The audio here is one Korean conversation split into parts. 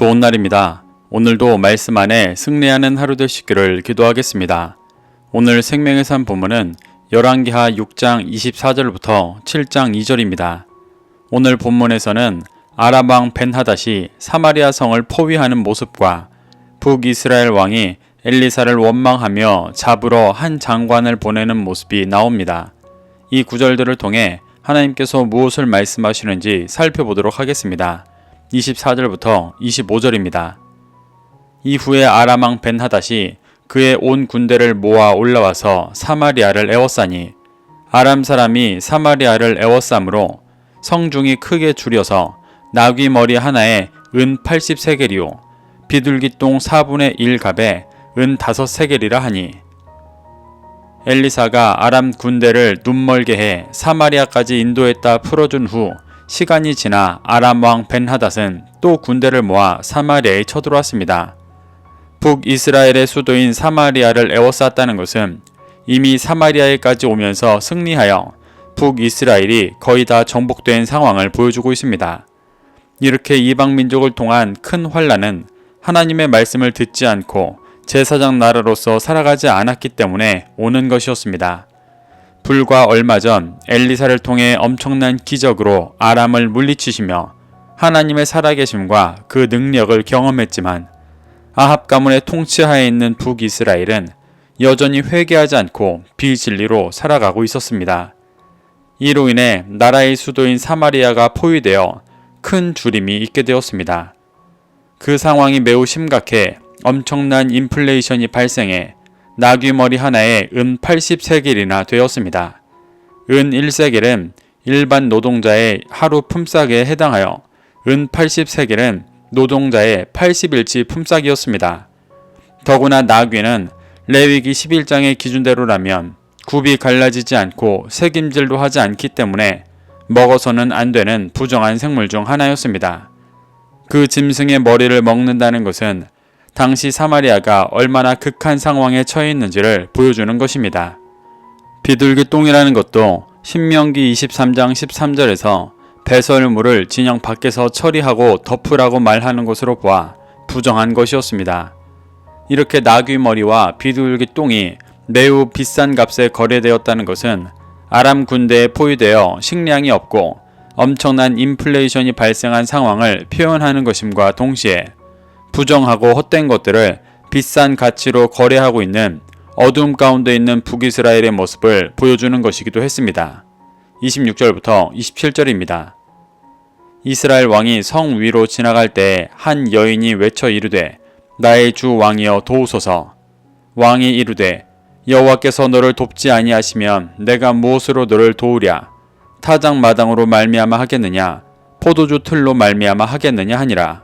좋은 날입니다. 오늘도 말씀 안에 승리하는 하루 되시기를 기도하겠습니다. 오늘 생명의 산 본문은 열왕기하 6장 24절부터 7장 2절입니다. 오늘 본문에서는 왕 벤하닷이 사마리아 성을 포위하는 모습과 북이스라엘 왕이 엘리사를 원망하며 잡으러 한 장관을 보내는 모습이 나옵니다. 이 구절들을 통해 하나님께서 무엇을 말씀하시는지 살펴보도록 하겠습니다. 24절부터 25절입니다. 이후에 아람왕 벤하닷이 그의 온 군대를 모아 올라와서 사마리아를 에워싸니 아람 사람이 사마리아를 에워싸므로 성중이 크게 줄여서 나귀 머리 하나에 은 80세겔이요 비둘기똥 4분의 1갑에 은 5세겔이라 하니 엘리사가 아람 군대를 눈멀게 해 사마리아까지 인도했다 풀어준 후 시간이 지나 아람 왕 벤하닷은 또 군대를 모아 사마리아에 쳐들어왔습니다. 북이스라엘의 수도인 사마리아를 에워쌌다는 것은 이미 사마리아에까지 오면서 승리하여 북이스라엘이 거의 다 정복된 상황을 보여주고 있습니다. 이렇게 이방 민족을 통한 큰 환란은 하나님의 말씀을 듣지 않고 제사장 나라로서 살아가지 않았기 때문에 오는 것이었습니다. 불과 얼마 전 엘리사를 통해 엄청난 기적으로 아람을 물리치시며 하나님의 살아계심과 그 능력을 경험했지만 아합 가문의 통치하에 있는 북이스라엘은 여전히 회개하지 않고 비진리로 살아가고 있었습니다. 이로 인해 나라의 수도인 사마리아가 포위되어 큰 주림이 있게 되었습니다. 그 상황이 매우 심각해 엄청난 인플레이션이 발생해 나귀 머리 하나에 은 80세겔이나 되었습니다. 은 1세겔은 일반 노동자의 하루 품삯에 해당하여 은 80세겔은 노동자의 80일치 품삯이었습니다. 더구나 나귀는 레위기 11장의 기준대로라면 굽이 갈라지지 않고 색임질도 하지 않기 때문에 먹어서는 안 되는 부정한 생물 중 하나였습니다. 그 짐승의 머리를 먹는다는 것은 당시 사마리아가 얼마나 극한 상황에 처해 있는지를 보여주는 것입니다. 비둘기 똥이라는 것도 신명기 23장 13절에서 배설물을 진영 밖에서 처리하고 덮으라고 말하는 것으로 보아 부정한 것이었습니다. 이렇게 나귀 머리와 비둘기 똥이 매우 비싼 값에 거래되었다는 것은 아람 군대에 포위되어 식량이 없고 엄청난 인플레이션이 발생한 상황을 표현하는 것임과 동시에 부정하고 헛된 것들을 비싼 가치로 거래하고 있는 어둠 가운데 있는 북이스라엘의 모습을 보여주는 것이기도 했습니다. 26절부터 27절입니다. 이스라엘 왕이 성 위로 지나갈 때 한 여인이 외쳐 이르되 나의 주 왕이여 도우소서 왕이 이르되 여호와께서 너를 돕지 아니하시면 내가 무엇으로 너를 도우랴 타작 마당으로 말미암아 하겠느냐 포도주 틀로 말미암아 하겠느냐 하니라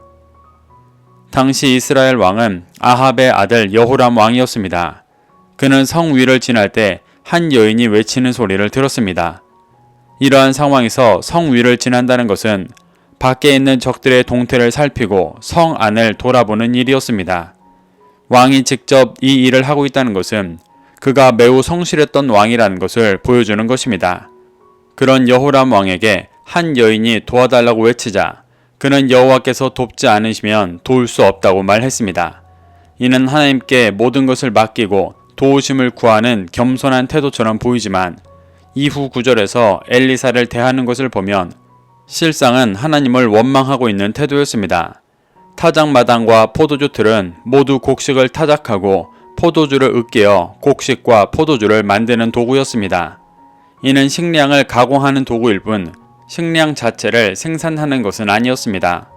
당시 이스라엘 왕은 아합의 아들 여호람 왕이었습니다. 그는 성 위를 지날 때 한 여인이 외치는 소리를 들었습니다. 이러한 상황에서 성 위를 지난다는 것은 밖에 있는 적들의 동태를 살피고 성 안을 돌아보는 일이었습니다. 왕이 직접 이 일을 하고 있다는 것은 그가 매우 성실했던 왕이라는 것을 보여주는 것입니다. 그런 여호람 왕에게 한 여인이 도와달라고 외치자 그는 여호와께서 돕지 않으시면 도울 수 없다고 말했습니다. 이는 하나님께 모든 것을 맡기고 도우심을 구하는 겸손한 태도처럼 보이지만 이후 구절에서 엘리사를 대하는 것을 보면 실상은 하나님을 원망하고 있는 태도였습니다. 타작마당과 포도주 틀은 모두 곡식을 타작하고 포도주를 으깨어 곡식과 포도주를 만드는 도구였습니다. 이는 식량을 가공하는 도구일 뿐 식량 자체를 생산하는 것은 아니었습니다.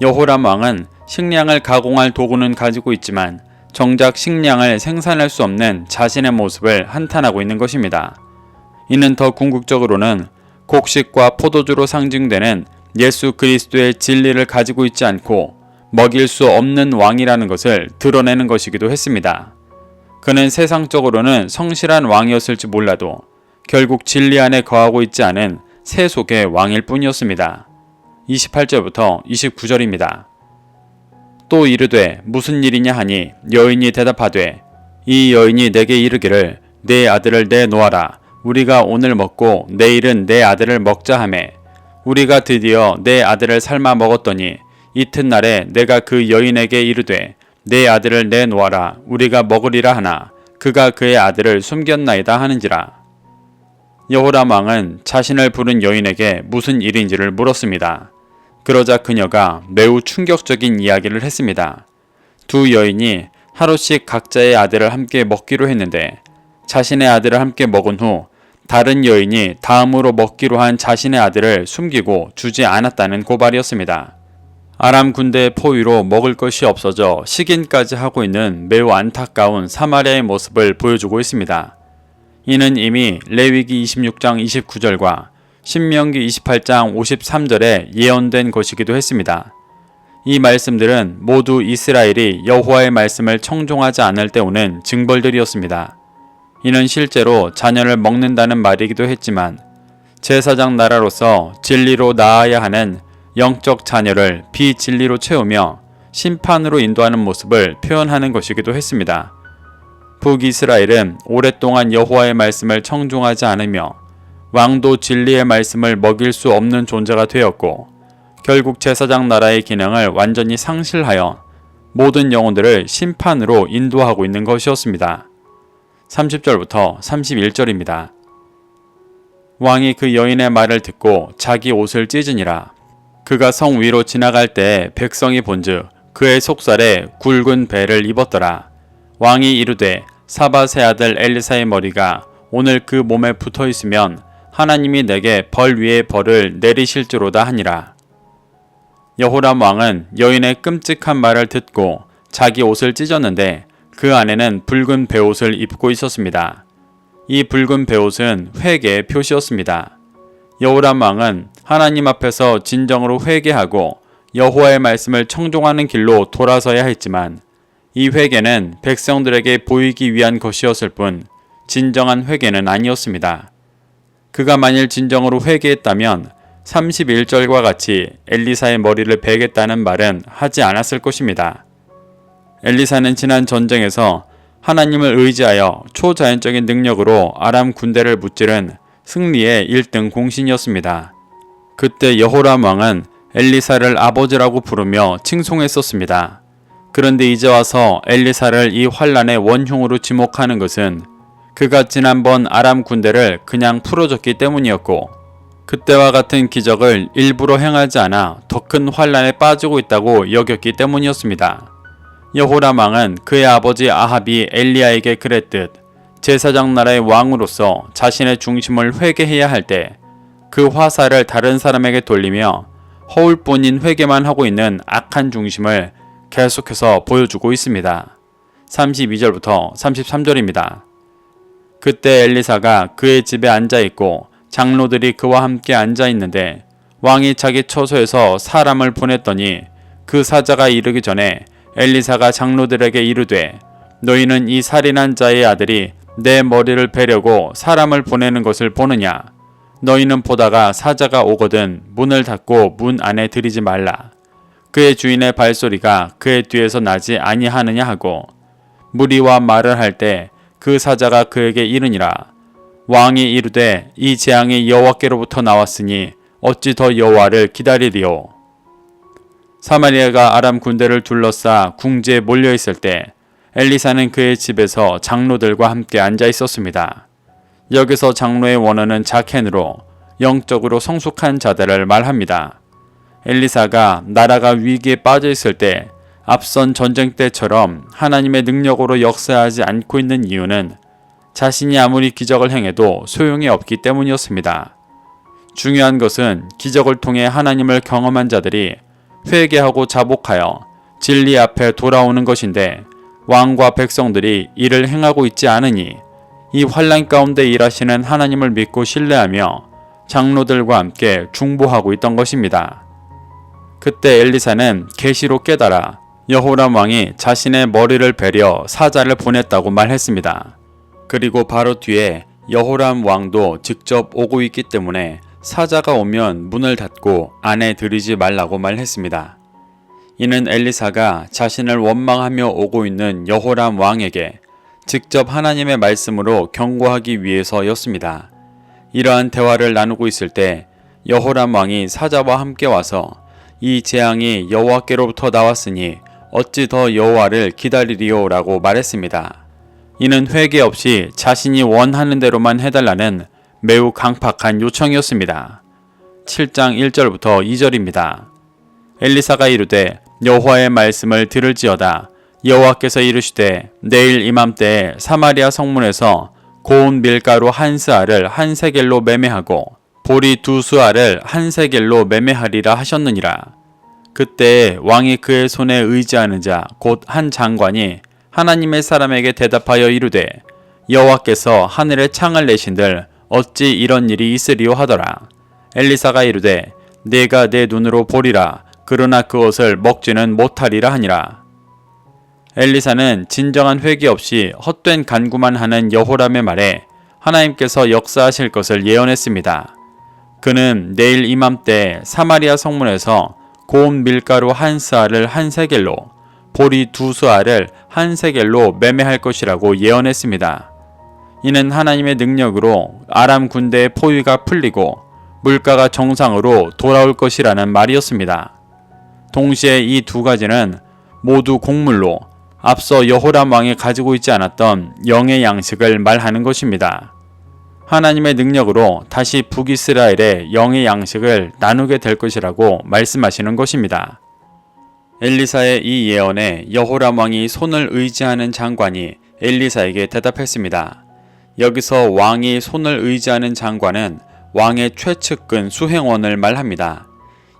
여호람 왕은 식량을 가공할 도구는 가지고 있지만 정작 식량을 생산할 수 없는 자신의 모습을 한탄하고 있는 것입니다. 이는 더 궁극적으로는 곡식과 포도주로 상징되는 예수 그리스도의 진리를 가지고 있지 않고 먹일 수 없는 왕이라는 것을 드러내는 것이기도 했습니다. 그는 세상적으로는 성실한 왕이었을지 몰라도 결국 진리 안에 거하고 있지 않은 세속의 왕일 뿐이었습니다. 28절부터 29절입니다. 또 이르되 무슨 일이냐 하니 여인이 대답하되 이 여인이 내게 이르기를 내 아들을 내놓아라 우리가 오늘 먹고 내일은 내 아들을 먹자 하매 우리가 드디어 내 아들을 삶아 먹었더니 이튿날에 내가 그 여인에게 이르되 내 아들을 내놓아라 우리가 먹으리라 하나 그가 그의 아들을 숨겼나이다 하는지라 여호람 왕은 자신을 부른 여인에게 무슨 일인지를 물었습니다. 그러자 그녀가 매우 충격적인 이야기를 했습니다. 두 여인이 하루씩 각자의 아들을 함께 먹기로 했는데 자신의 아들을 함께 먹은 후 다른 여인이 다음으로 먹기로 한 자신의 아들을 숨기고 주지 않았다는 고발이었습니다. 아람 군대의 포위로 먹을 것이 없어져 식인까지 하고 있는 매우 안타까운 사마리아의 모습을 보여주고 있습니다. 이는 이미 레위기 26장 29절과 신명기 28장 53절에 예언된 것이기도 했습니다. 이 말씀들은 모두 이스라엘이 여호와의 말씀을 청종하지 않을 때 오는 징벌들이었습니다. 이는 실제로 자녀를 먹는다는 말이기도 했지만 제사장 나라로서 진리로 낳아야 하는 영적 자녀를 비진리로 채우며 심판으로 인도하는 모습을 표현하는 것이기도 했습니다. 북이스라엘은 오랫동안 여호와의 말씀을 청종하지 않으며 왕도 진리의 말씀을 먹일 수 없는 존재가 되었고 결국 제사장 나라의 기능을 완전히 상실하여 모든 영혼들을 심판으로 인도하고 있는 것이었습니다. 30절부터 31절입니다. 왕이 그 여인의 말을 듣고 자기 옷을 찢으니라. 그가 성 위로 지나갈 때 백성이 본즉 그의 속살에 굵은 배를 입었더라. 왕이 이르되 사바세 아들 엘리사의 머리가 오늘 그 몸에 붙어 있으면 하나님이 내게 벌 위에 벌을 내리실지로다 하니라. 여호람 왕은 여인의 끔찍한 말을 듣고 자기 옷을 찢었는데 그 안에는 붉은 베옷을 입고 있었습니다. 이 붉은 베옷은 회개의 표시였습니다. 여호람 왕은 하나님 앞에서 진정으로 회개하고 여호와의 말씀을 청종하는 길로 돌아서야 했지만 이 회개는 백성들에게 보이기 위한 것이었을 뿐 진정한 회개는 아니었습니다. 그가 만일 진정으로 회개했다면 31절과 같이 엘리사의 머리를 베겠다는 말은 하지 않았을 것입니다. 엘리사는 지난 전쟁에서 하나님을 의지하여 초자연적인 능력으로 아람 군대를 무찌른 승리의 1등 공신이었습니다. 그때 여호람 왕은 엘리사를 아버지라고 부르며 칭송했었습니다. 그런데 이제 와서 엘리사를 이 환란의 원흉으로 지목하는 것은 그가 지난번 아람 군대를 그냥 풀어줬기 때문이었고 그때와 같은 기적을 일부러 행하지 않아 더 큰 환란에 빠지고 있다고 여겼기 때문이었습니다. 여호람 왕은 그의 아버지 아합이 엘리야에게 그랬듯 제사장 나라의 왕으로서 자신의 중심을 회개해야 할 때 그 화살을 다른 사람에게 돌리며 허울뿐인 회개만 하고 있는 악한 중심을 계속해서 보여주고 있습니다. 32절부터 33절입니다. 그때 엘리사가 그의 집에 앉아 있고 장로들이 그와 함께 앉아 있는데 왕이 자기 처소에서 사람을 보냈더니 그 사자가 이르기 전에 엘리사가 장로들에게 이르되 너희는 이 살인한 자의 아들이 내 머리를 베려고 사람을 보내는 것을 보느냐 너희는 보다가 사자가 오거든 문을 닫고 문 안에 들이지 말라 그의 주인의 발소리가 그의 뒤에서 나지 아니하느냐 하고 무리와 말을 할 때 그 사자가 그에게 이르니라 왕이 이르되 이 재앙이 여호와께로부터 나왔으니 어찌 더 여호와를 기다리리요 사마리아가 아람 군대를 둘러싸 궁지에 몰려 있을 때 엘리사는 그의 집에서 장로들과 함께 앉아 있었습니다. 여기서 장로의 원어는 자켄으로 영적으로 성숙한 자들을 말합니다. 엘리사가 나라가 위기에 빠져 있을 때 앞선 전쟁 때처럼 하나님의 능력으로 역사하지 않고 있는 이유는 자신이 아무리 기적을 행해도 소용이 없기 때문이었습니다. 중요한 것은 기적을 통해 하나님을 경험한 자들이 회개하고 자복하여 진리 앞에 돌아오는 것인데 왕과 백성들이 이를 행하고 있지 않으니 이 환란 가운데 일하시는 하나님을 믿고 신뢰하며 장로들과 함께 중보하고 있던 것입니다. 그때 엘리사는 계시로 깨달아 여호람 왕이 자신의 머리를 베려 사자를 보냈다고 말했습니다. 그리고 바로 뒤에 여호람 왕도 직접 오고 있기 때문에 사자가 오면 문을 닫고 안에 들이지 말라고 말했습니다. 이는 엘리사가 자신을 원망하며 오고 있는 여호람 왕에게 직접 하나님의 말씀으로 경고하기 위해서였습니다. 이러한 대화를 나누고 있을 때 여호람 왕이 사자와 함께 와서 이 재앙이 여호와께로부터 나왔으니 어찌 더 여호와를 기다리리오라고 말했습니다. 이는 회개 없이 자신이 원하는 대로만 해달라는 매우 강팍한 요청이었습니다. 7장 1절부터 2절입니다. 엘리사가 이르되 여호와의 말씀을 들을지어다 여호와께서 이르시되 내일 이맘때에 사마리아 성문에서 고운 밀가루 한 스아를 한 세겔로 매매하고 보리 두 수아를 한 세겔로 매매하리라 하셨느니라. 그때 왕이 그의 손에 의지하는 자 곧 한 장관이 하나님의 사람에게 대답하여 이르되 여호와께서 하늘에 창을 내신들 어찌 이런 일이 있으리요 하더라. 엘리사가 이르되 내가 내 눈으로 보리라 그러나 그것을 먹지는 못하리라 하니라. 엘리사는 진정한 회개 없이 헛된 간구만 하는 여호람의 말에 하나님께서 역사하실 것을 예언했습니다. 그는 내일 이맘때 사마리아 성문에서 고운 밀가루 한 스아를 한 세겔로 보리 두 수아를 한 세겔로 매매할 것이라고 예언했습니다. 이는 하나님의 능력으로 아람 군대의 포위가 풀리고 물가가 정상으로 돌아올 것이라는 말이었습니다. 동시에 이 두 가지는 모두 곡물로 앞서 여호람 왕이 가지고 있지 않았던 영의 양식을 말하는 것입니다. 하나님의 능력으로 다시 북이스라엘의 영의 양식을 나누게 될 것이라고 말씀하시는 것입니다. 엘리사의 이 예언에 여호람 왕이 손을 의지하는 장관이 엘리사에게 대답했습니다. 여기서 왕이 손을 의지하는 장관은 왕의 최측근 수행원을 말합니다.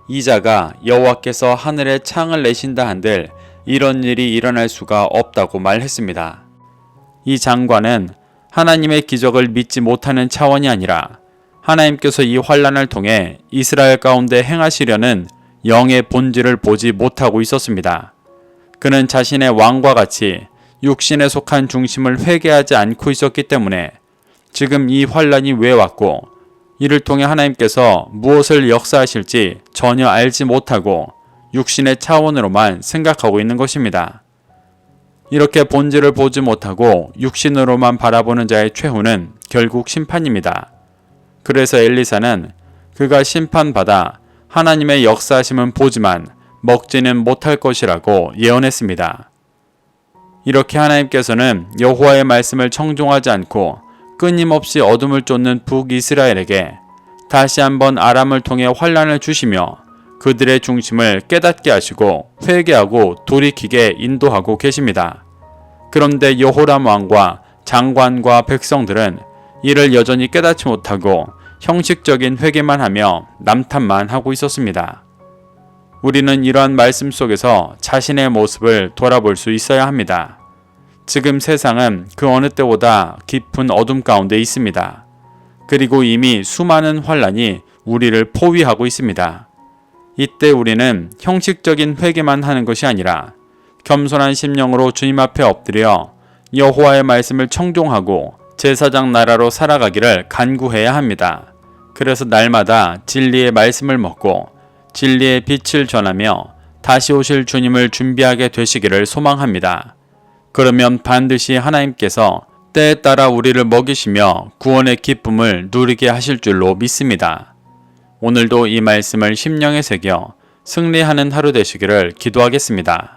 이 자가 여호와께서 하늘에 창을 내신다 한들 이런 일이 일어날 수가 없다고 말했습니다. 이 장관은 하나님의 기적을 믿지 못하는 차원이 아니라 하나님께서 이 환란을 통해 이스라엘 가운데 행하시려는 영의 본질을 보지 못하고 있었습니다. 그는 자신의 왕과 같이 육신에 속한 중심을 회개하지 않고 있었기 때문에 지금 이 환란이 왜 왔고 이를 통해 하나님께서 무엇을 역사하실지 전혀 알지 못하고 육신의 차원으로만 생각하고 있는 것입니다. 이렇게 본질을 보지 못하고 육신으로만 바라보는 자의 최후는 결국 심판입니다. 그래서 엘리사는 그가 심판받아 하나님의 역사하심은 보지만 먹지는 못할 것이라고 예언했습니다. 이렇게 하나님께서는 여호와의 말씀을 청종하지 않고 끊임없이 어둠을 쫓는 북이스라엘에게 다시 한번 아람을 통해 환란을 주시며 그들의 중심을 깨닫게 하시고 회개하고 돌이키게 인도하고 계십니다. 그런데 여호람 왕과 장관과 백성들은 이를 여전히 깨닫지 못하고 형식적인 회개만 하며 남탓만 하고 있었습니다. 우리는 이러한 말씀 속에서 자신의 모습을 돌아볼 수 있어야 합니다. 지금 세상은 그 어느 때보다 깊은 어둠 가운데 있습니다. 그리고 이미 수많은 환란이 우리를 포위하고 있습니다. 이때 우리는 형식적인 회개만 하는 것이 아니라 겸손한 심령으로 주님 앞에 엎드려 여호와의 말씀을 청종하고 제사장 나라로 살아가기를 간구해야 합니다. 그래서 날마다 진리의 말씀을 먹고 진리의 빛을 전하며 다시 오실 주님을 준비하게 되시기를 소망합니다. 그러면 반드시 하나님께서 때에 따라 우리를 먹이시며 구원의 기쁨을 누리게 하실 줄로 믿습니다. 오늘도 이 말씀을 심령에 새겨 승리하는 하루 되시기를 기도하겠습니다.